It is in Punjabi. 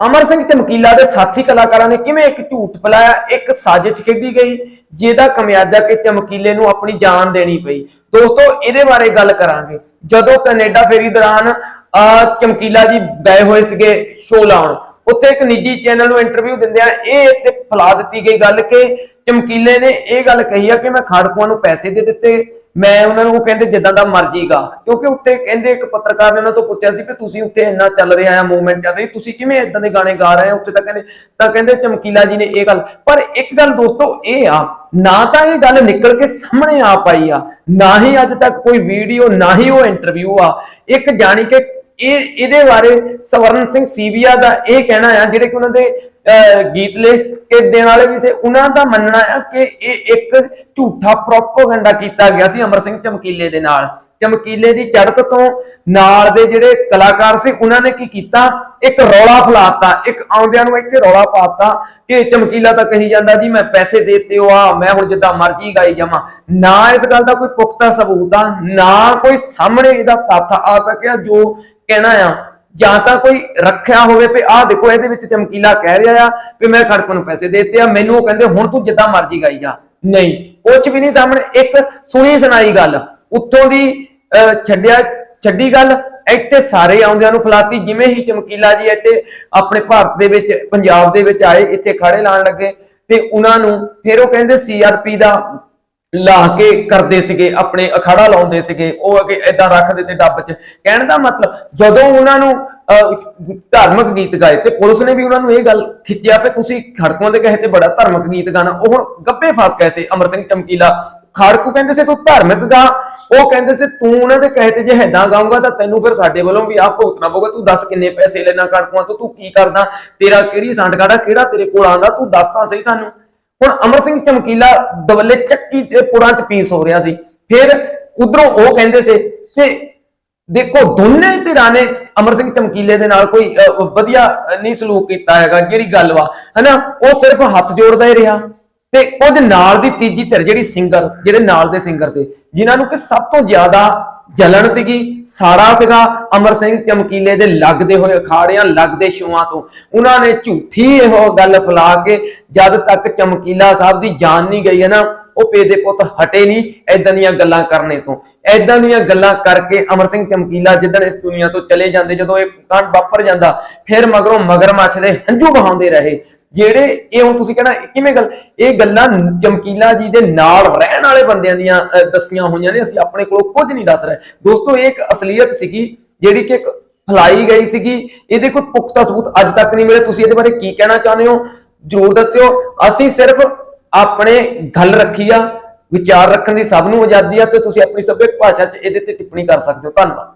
ਅਮਰ ਸਿੰਘ ਚਮਕੀਲਾ ਦੇ ਸਾਥੀ ਕਲਾਕਾਰਾਂ ਨੇ ਕਿਵੇਂ ਇੱਕ ਝੂਠ ਫੈਲਾਇਆ ਇੱਕ ਸਾਜ਼ਿਸ਼ ਖੇਡੀ ਗਈ ਜਿਹਦਾ ਕਮਿਆਜਾ ਕਿ ਚਮਕੀਲੇ ਨੂੰ ਆਪਣੀ ਜਾਨ ਦੇਣੀ ਪਈ। ਦੋਸਤੋ ਇਹਦੇ ਬਾਰੇ ਗੱਲ ਕਰਾਂਗੇ। ਜਦੋਂ ਕੈਨੇਡਾ ਫੇਰੀ ਦੌਰਾਨ ਅਹ, ਚਮਕੀਲਾ ਜੀ ਗਏ ਹੋਏ ਸੀਗੇ ਸ਼ੋਅ ਲਾਉਣ ਉੱਥੇ ਇੱਕ ਨਿੱਜੀ ਚੈਨਲ ਨੂੰ ਇੰਟਰਵਿਊ ਦਿੰਦਿਆਂ ਇਹ ਇੱਥੇ ਫੈਲਾ ਦਿੱਤੀ ਗਈ ਗੱਲ ਕਿ ਚਮਕੀਲੇ ਨੇ ਇਹ ਗੱਲ ਕਹੀ ਆ ਕਿ ਮੈਂ ਖਾੜਕੂਆਂ ਨੂੰ ਪੈਸੇ ਦੇ ਦਿੱਤੇ ਮੈਂ ਉਹਨਾਂ ਨੂੰ ਉਹ ਕਹਿੰਦੇ ਜਿੱਦਾਂ ਦਾ ਮਰਜ਼ੀਗਾ, ਕਿਉਂਕਿ ਉੱਤੇ ਕਹਿੰਦੇ ਇੱਕ ਪੱਤਰਕਾਰ ਨੇ ਉਹਨਾਂ ਤੋਂ ਪੁੱਛਿਆ ਸੀ ਕਿ ਤੁਸੀਂ ਉੱਥੇ ਇੰਨਾ ਚੱਲ ਰਿਹਾ ਆ ਮੂਵਮੈਂਟ ਚੱਲ ਰਹੀ, ਤੁਸੀਂ ਕਿਵੇਂ ਇਦਾਂ ਦੇ ਗਾਣੇ ਗਾ ਰਹੇ ਹੋ? ਉੱਥੇ ਤਾਂ ਕਹਿੰਦੇ ਤਾਂ ਕਹਿੰਦੇ ਚਮਕੀਲਾ ਜੀ ਨੇ ਇਹ ਗੱਲ, ਪਰ ਇੱਕ ਗੱਲ ਦੋਸਤੋ ਇਹ ਆ, ਨਾ ਤਾਂ ਇਹ ਗੱਲ ਨਿਕਲ ਕੇ ਸਾਹਮਣੇ ਆ ਪਾਈ ਆ, ਨਾ ਹੀ ਅੱਜ ਤੱਕ ਕੋਈ ਵੀਡੀਓ ਨਾ ਹੀ ਉਹ ਇੰਟਰਵਿਊ ਆ। ਇੱਕ ਜਾਣੀ ਕਿ ਇਹ, ਇਹਦੇ ਬਾਰੇ ਸਵਰਨ ਸਿੰਘ ਸੀਵੀਆ ਦਾ ਇਹ ਕਹਿਣਾ ਆ, ਜਿਹੜੇ ਕਿ ਉਹਨਾਂ ਦੇ ਗੀਤ ਲਿਖ ਕੇ ਦੇਣ ਵਾਲੇ ਵੀ ਸੀ। ਉਹਨਾਂ ਦਾ ਮੰਨਣਾ ਆ ਕਿ ਇਹ ਇੱਕ ਝੂਠਾ ਪ੍ਰੋਪਗੈਂਡਾ ਕੀਤਾ ਗਿਆ ਸੀ ਅਮਰ ਸਿੰਘ ਚਮਕੀਲੇ ਦੇ ਨਾਲ। ਚਮਕੀਲੇ ਦੀ ਚੜ੍ਹਤ ਤੋਂ ਨਾਲ ਦੇ ਜਿਹੜੇ ਕਲਾਕਾਰ ਸੀ, ਉਹਨਾਂ ਨੇ ਕੀ ਕੀਤਾ? ਇੱਕ ਰੌਲਾ ਫਲਾਤਾ। ਇੱਕ ਆਉਂਦਿਆਂ ਨੂੰ ਇੱਥੇ ਰੌਲਾ ਪਾਤਾ ਕਿ ਚਮਕੀਲਾ ਤਾਂ ਕਹੀ ਜਾਂਦਾ ਜੀ, ਮੈਂ ਪੈਸੇ ਦੇਤੇ ਹੋ ਆ, ਮੈਂ ਹੁਣ ਜਿੱਦਾਂ ਮਰਜ਼ੀ ਗਾਈ ਜਾਵਾਂ। ਨਾ ਇਸ ਗੱਲ ਦਾ ਕੋਈ ਪੁਖਤਾ ਸਬੂਤ ਆ, ਨਾ ਕੋਈ ਸਾਹਮਣੇ ਇਹਦਾ ਤੱਥ ਆ ਸਕਿਆ ਜੋ ਕਹਿਣਾ ਆ। ਜਾਂ ਤਾਂ ਕੋਈ ਰੱਖਿਆ ਹੋਵੇ ਵੀ ਆਹ ਦੇਖੋ ਇਹਦੇ ਵਿੱਚ ਚਮਕੀਲਾ ਕਹਿ ਰਿਹਾ ਆ ਵੀ ਮੈਂ ਖੜਕ ਨੂੰ ਪੈਸੇ ਦੇਤੇ ਆ ਮੈਨੂੰ ਉਹ ਕਹਿੰਦੇ ਹੁਣ ਤੂੰ ਜਿੱਦਾਂ ਮਰਜ਼ੀ ਗਾਈ ਜਾ। ਨਹੀਂ ਕੁਝ ਵੀ ਨਹੀਂ ਸਾਹਮਣੇ ਇੱਕ ਸੁਣੀ ਸੁਣਾਈ ਗੱਲ ਉੱਥੋਂ ਦੀ ਅਹ, ਛੱਡਿਆ ਛੱਡੀ ਗੱਲ ਇੱਥੇ ਸਾਰੇ ਆਉਂਦਿਆਂ ਨੂੰ ਫਲਾਤੀ ਜਿਵੇਂ ਹੀ ਚਮਕੀਲਾ ਜੀ ਇੱਥੇ ਆਪਣੇ ਭਾਰਤ ਦੇ ਵਿੱਚ ਪੰਜਾਬ ਦੇ ਵਿੱਚ ਆਏ ਇੱਥੇ ਖੜੇ ਲਾਣ ਲੱਗੇ ਤੇ ਉਹਨਾਂ ਨੂੰ ਫਿਰ ਉਹ ਕਹਿੰਦੇ ਸੀਆਰਪੀ ਦਾ ਲਾ ਕੇ ਕਰਦੇ ਸੀਗੇ ਆਪਣੇ ਅਖਾੜਾ ਲਾਉਂਦੇ ਸੀਗੇ ਉਹ ਅਗੇ ਏਦਾਂ ਰੱਖਦੇ ਤੇ ਡੱਬ 'ਚ। ਕਹਿਣ ਦਾ ਮਤਲਬ ਜਦੋਂ ਉਹਨਾਂ ਨੂੰ ਅਹ, ਧਾਰਮਿਕ ਗੀਤ ਗਾਏ ਤੇ ਪੁਲਿਸ ਨੇ ਵੀ ਉਹਨਾਂ ਨੂੰ ਇਹ ਗੱਲ ਖਿੱਚਿਆ ਕਿ ਤੁਸੀਂ ਖੜਕੋਂ ਦੇ ਕਹੇ ਤੇ ਬੜਾ ਧਾਰਮਿਕ ਗੀਤ ਗਾਣਾ। ਉਹ ਹੁਣ ਗੱਪੇ ਫਸ ਗਏ ਸੀ ਅਮਰ ਸਿੰਘ ਚਮਕੀਲਾ। ਖੜਕੂ ਕਹਿੰਦੇ ਸੀ ਤੂੰ ਧਾਰਮਿਕ ਗਾ। ਉਹ ਕਹਿੰਦੇ ਸੀ ਤੂੰ ਉਹਨਾਂ ਦੇ ਕਹੇ ਤੇ ਜੇ ਹੈਦਾਂ ਗਾਉਂਗਾ ਤਾਂ ਤੈਨੂੰ ਫਿਰ ਸਾਡੇ ਵੱਲੋਂ ਵੀ ਆਹ ਭੁਗਤਣਾ ਪਊਗਾ। ਤੂੰ ਦੱਸ ਕਿੰਨੇ ਪੈਸੇ ਲੈਣਾ ਖੜਕੂਆਂ ਤੋਂ ਤੂੰ ਕੀ ਕਰਦਾ? ਤੇਰਾ ਕਿਹੜੀ ਸੰਡ ਕਾੜਾ ਕਿਹੜਾ ਤੇਰੇ ਕੋਲ ਆਂਦਾ ਤੂੰ ਦੱਸ ਤਾਂ ਸਹੀ ਸਾਨੂੰ। ਹੁਣ ਅਮਰ ਸਿੰਘ ਚਮਕੀਲਾ ਦਵੱਲੇ ਚੱਕੀ ਤੇ ਪੁਰਾਂ ਚ ਪੀਸ ਹੋ ਰਿਹਾ ਸੀ। ਫਿਰ ਉਧਰੋਂ ਉਹ ਕਹਿੰਦੇ ਸੀ ਤੇ ਦੇਖੋ ਦੋਨੇ ਧਿਰਾਂ ਨੇ ਅਮਰ ਸਿੰਘ ਚਮਕੀਲੇ ਦੇ ਨਾਲ ਕੋਈ ਅਹ, ਵਧੀਆ ਨਹੀਂ ਸਲੂਕ ਕੀਤਾ ਹੈਗਾ ਜਿਹੜੀ ਗੱਲ ਵਾ। ਹਨਾ ਉਹ ਸਿਰਫ ਹੱਥ ਜੋੜਦਾ ਹੀ ਰਿਹਾ। ਤੇ ਕੁਝ ਨਾਲ ਦੀ ਤੀਜੀ ਧਿਰ ਜਿਹੜੀ ਸਿੰਗਰ ਜਿਹੜੇ ਨਾਲ ਦੇ ਸਿੰਗਰ ਸੀ, ਜਿਨ੍ਹਾਂ ਨੂੰ ਕਿ ਸਭ ਤੋਂ ਜ਼ਿਆਦਾ ਜਲਣ ਸੀਗੀ, ਸਾਰਾ ਸੀਗਾ ਅਮਰ ਸਿੰਘ ਚਮਕੀਲੇ ਦੇ ਲੱਗਦੇ ਹੋਏ ਅਖਾੜਿਆਂ, ਲੱਗਦੇ ਸ਼ੋਆਂ ਤੋਂ। ਉਹਨਾਂ ਨੇ ਝੂਠੀ ਇਹੋ ਗੱਲ ਫੈਲਾ ਕੇ ਜਦ ਤੱਕ ਚਮਕੀਲਾ ਸਾਹਿਬ ਦੀ ਜਾਨ ਨਹੀਂ ਗਈ ਹੈ ਨਾ, ਉਹ ਪੇ ਦੇ ਪੁੱਤ ਹਟੇ ਨਹੀਂ ਐਦਾਂ ਦੀਆਂ ਗੱਲਾਂ ਕਰਨੇ ਤੋਂ। ਐਦਾਂ ਦੀਆਂ ਗੱਲਾਂ ਕਰਕੇ ਅਮਰ ਸਿੰਘ ਚਮਕੀਲਾ ਜਿੱਦਣ ਇਸ ਦੁਨੀਆ ਤੋਂ ਚਲੇ ਜਾਂਦੇ, ਜਦੋਂ ਇਹ ਕਾਂਡ ਵਾਪਰ ਜਾਂਦਾ, ਫਿਰ ਮਗਰੋਂ ਮਗਰਮੱਛ ਦੇ ਹੰਝੂ ਬਹਾਉਂਦੇ ਰਹੇ। ਜਿਹੜੇ ਇਹ ਹੁਣ ਤੁਸੀਂ ਕਹਿਣਾ ਕਿਵੇਂ ਗੱਲ, ਇਹ ਗੱਲਾਂ ਚਮਕੀਲਾ ਜੀ ਦੇ ਨਾਲ ਰਹਿਣ ਵਾਲੇ ਬੰਦਿਆਂ ਦੀਆਂ ਦੱਸੀਆਂ ਹੋਈਆਂ ਨੇ, ਅਸੀਂ ਆਪਣੇ ਕੋਲੋਂ ਕੁਝ ਨਹੀਂ ਦੱਸ ਰਹੇ। ਦੋਸਤੋ, ਇਹ ਇੱਕ ਅਸਲੀਅਤ ਸੀਗੀ, ਜਿਹੜੀ ਕਿ ਇੱਕ ਫਲਾਈ ਗਈ ਸੀਗੀ। ਇਹਦੇ ਕੋਈ ਪੁਖਤਾ ਸਬੂਤ ਅੱਜ ਤੱਕ ਨਹੀਂ ਮਿਲੇ। ਤੁਸੀਂ ਇਹਦੇ ਬਾਰੇ ਕੀ ਕਹਿਣਾ ਚਾਹੁੰਦੇ ਹੋ? ਜਰੂਰ ਦੱਸਿਓ। ਅਸੀਂ ਸਿਰਫ ਆਪਣੇ ਗੱਲ ਰੱਖੀ ਆ, ਵਿਚਾਰ ਰੱਖਣ ਦੀ ਸਭ ਨੂੰ ਆਜ਼ਾਦੀ ਆ, ਤੇ ਤੁਸੀਂ ਆਪਣੀ ਸੱਭਿਅਕ ਭਾਸ਼ਾ 'ਚ ਇਹਦੇ ਤੇ ਟਿੱਪਣੀ ਕਰ ਸਕਦੇ ਹੋ। ਧੰਨਵਾਦ।